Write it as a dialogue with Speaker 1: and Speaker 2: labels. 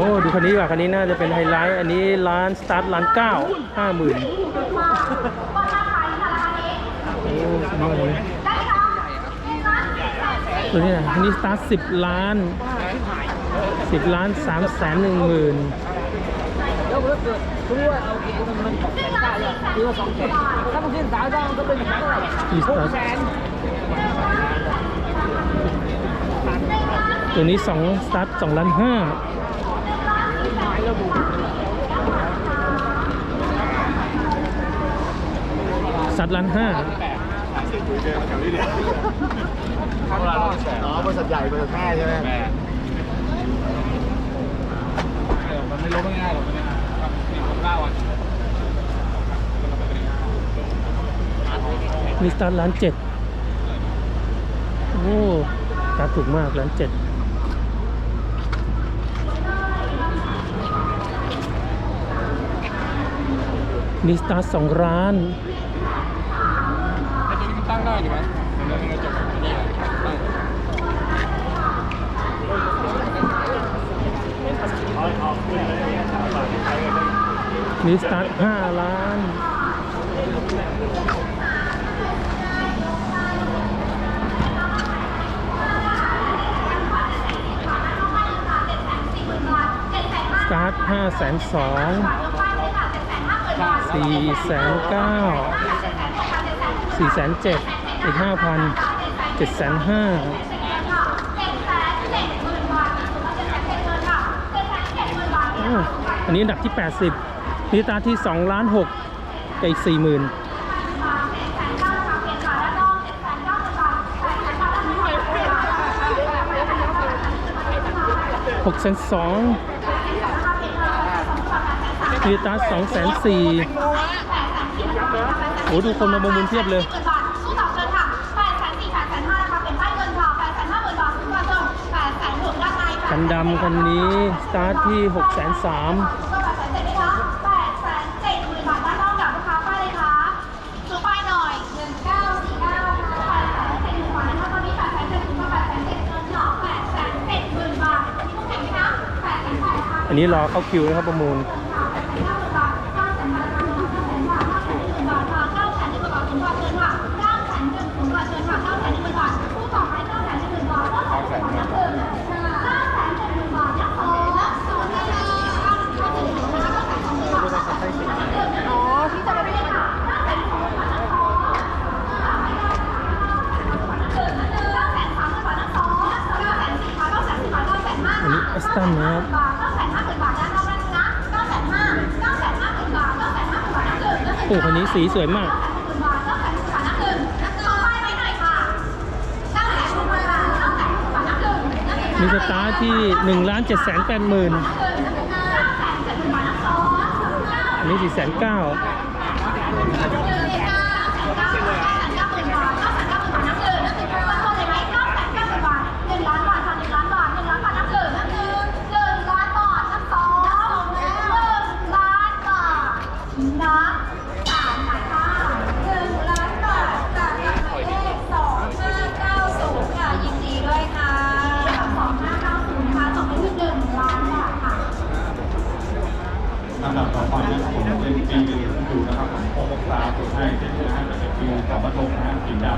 Speaker 1: โอ้ดูคันนี้ว่าคันนี้น่าจะเป็นไฮไลท์ อันนี้ร้านสตาร์ทร้านเก้าห้าหมื่นโอ้โหตัวนี้นะอันนี้สตาร์ทสิบล้านสิบล้านสามแสนหนึ่งหมื่นตัวนี้สองสตาร์ทสองล้านห้า
Speaker 2: ระบุ
Speaker 1: สตาร์ทล้านห้า
Speaker 3: อ๋อบริษัทใหญ่บริษัทแม่ใช่ไหม
Speaker 4: มันไม่ล้มง่ายหรอกเนี่ยมีคนกล้าวัน
Speaker 1: มีสตาร์ทล้านเจ็ดโอ้สตาร์ทถูกมากล้านเจ็ด มีสตาร์ทสองร้าน
Speaker 4: ไอ้ตัวนี้มันตั้งได้อยู่ไหมเดี๋ยวมันจะจบอันนี้ตั้ง
Speaker 1: มีสตาร์ทห้าล้านสตาร์ทห้าแสนสอง สี่แสนเก้าสี่แสนเจ็ดอีกห้าพันเจ็ดแสนห้าอันนี้อันดับที่ 80นี่สตาทที่2ล้าน6กับอีก4 0 0 0 0หกแสนสอง มีตาสองแสนสี่โอ้ดูคนมาประมูลเทียบเลย
Speaker 5: สู้ต่อเชิญค่ะแปดแสนสี่แปดแสนห้านะคะเป็นป้ายเงินค่ะแปดแสนห้าหมื่นบาททุกวัน ตันนะ
Speaker 1: ครับโอ้คันนี้สีสวยมา
Speaker 5: กมีสตาร์ทที่1ล้าน7แสน8หมื่นอันนี้4แสน9 ลำดับต่อไปนะผมเป็นปี
Speaker 1: หนึ่งอยู่นะครับผม
Speaker 5: หกสามสุด
Speaker 1: ให้เจ็ดนะฮะเป็นปีกับประตูนะฮะสีดำ